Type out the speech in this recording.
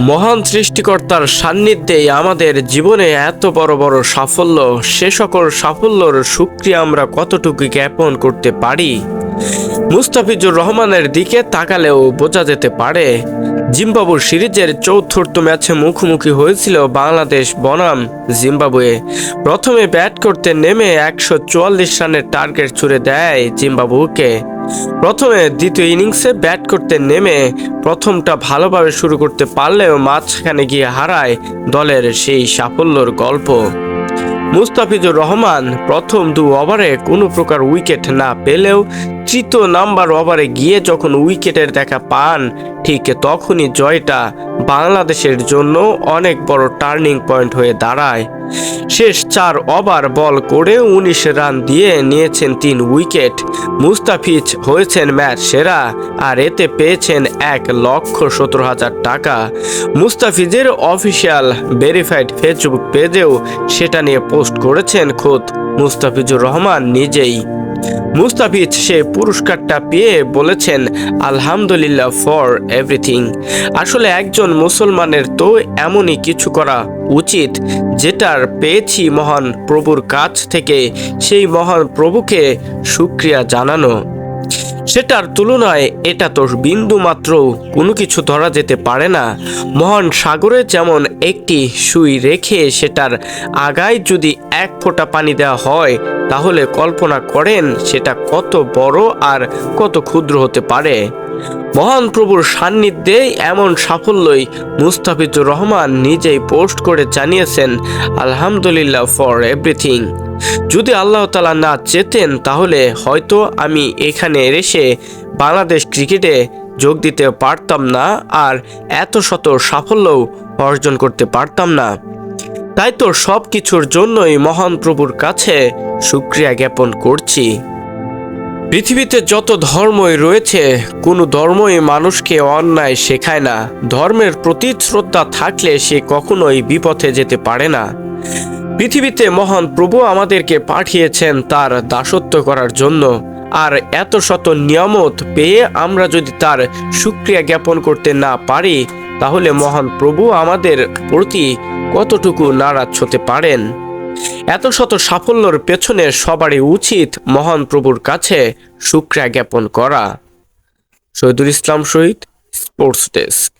মহান সৃষ্টিকর্তার সান্নিধ্যেই আমাদের জীবনে এত বড় বড় সাফল্য, সে সকল সাফল্যর সুক্রিয়া আমরা কতটুকু জ্ঞাপন করতে পারি? মুস্তাফিজুর রহমানের দিকে তাকালেও বোঝা যেতে পারে জিম্বাবুর সিরিজের চতুর্থ ম্যাচে মুখোমুখি হয়েছিল বাংলাদেশ বনাম জিম্বাবুয়ে। প্রথমে ব্যাট করতে নেমে একশো চুয়াল্লিশ রানের টার্গেট ছুড়ে দেয় জিম্বাবুকে প্রথমে দ্বিতীয় ইনিংসে ব্যাট করতে নেমে প্রথমটা ভালোভাবে শুরু করতে পারলেও মাঝখানে গিয়ে হারায় দলের সেই সাফল্যর গল্প। মুস্তাফিজুর রহমান প্রথম দু ওভারে কোনো প্রকার উইকেট না পেলেও তৃতীয় নাম্বার ওভারে গিয়ে যখন উইকেটের দেখা পান, ঠিক তখনই জয়টা বাংলাদেশের জন্য অনেক বড় টার্নিং পয়েন্ট হয়ে দাঁড়ায়। শেষ চার ওভার বল করে উনিশ রান দিয়ে নিয়েছেন তিন উইকেট। মুস্তাফিজ হয়েছেন ম্যাচ সেরা আর এতে পেয়েছেন এক লক্ষ সতেরো হাজার টাকা। মুস্তাফিজের অফিসিয়াল ভেরিফাইড ফেসবুক পেজেও সেটা নিয়ে পোস্ট করেছেন খোদ মুস্তাফিজুর রহমান নিজেই। মুস্তাফিজ সে পুরস্কারটা পেয়ে বলেছেন, আলহামদুলিল্লাহ ফর এভরিথিং। আসলে একজন মুসলমানের তো এমনই কিছু করা উচিত, যেটার পেয়েছি মহান প্রভুর কাছ থেকে, সেই মহান প্রভুকে সুক্রিয়া জানানো। সেটার তুলনায় এটা তো বিন্দু মাত্র কোনো কিছু ধরা যেতে পারে না। মহান সাগরে যেমন একটি সুই রেখে সেটার আগায় যদি এক ফোঁটা পানি দেওয়া হয়, তাহলে কল্পনা করেন সেটা কত বড় আর কত ক্ষুদ্র হতে পারে। মহান প্রভুর সান্নিধ্যে এমন সাফল্যই মুস্তাফিজুর রহমান নিজেই পোস্ট করে জানিয়েছেন, আলহামদুলিল্লাহ ফর এভরিথিং। যদি আল্লাহ তালা না চেতেন, তাহলে হয়তো আমি এখানে এসে বাংলাদেশ ক্রিকেটে যোগ দিতে পারতাম না আর এত শত সাফল্যও অর্জন করতে পারতাম না। তাই তো সব কিছুর জন্যই মহান প্রভুর কাছে সুক্রিয়া জ্ঞাপন করছি। পৃথিবীতে যত ধর্মই রয়েছে, কোনো ধর্মই মানুষকে অন্যায় শেখায় না। ধর্মের প্রতি শ্রদ্ধা থাকলে সে কখনোই বিপথে যেতে পারে না। পৃথিবীতে মহান প্রভু আমাদেরকে পাঠিয়েছেন তার দাসত্ব করার জন্য। আর এত শত নিয়ামত পেয়ে আমরা যদি তার সুক্রিয়া জ্ঞাপন করতে না পারি, তাহলে মহান প্রভু আমাদের প্রতি কতটুকু নারাজ হতে পারেন? এত শত সাফল্যর পেছনে সবারই উচিত মহান প্রভুর কাছে শুক্রিয়া জ্ঞাপন করা। Shahidul Islam Shahid, sports desk.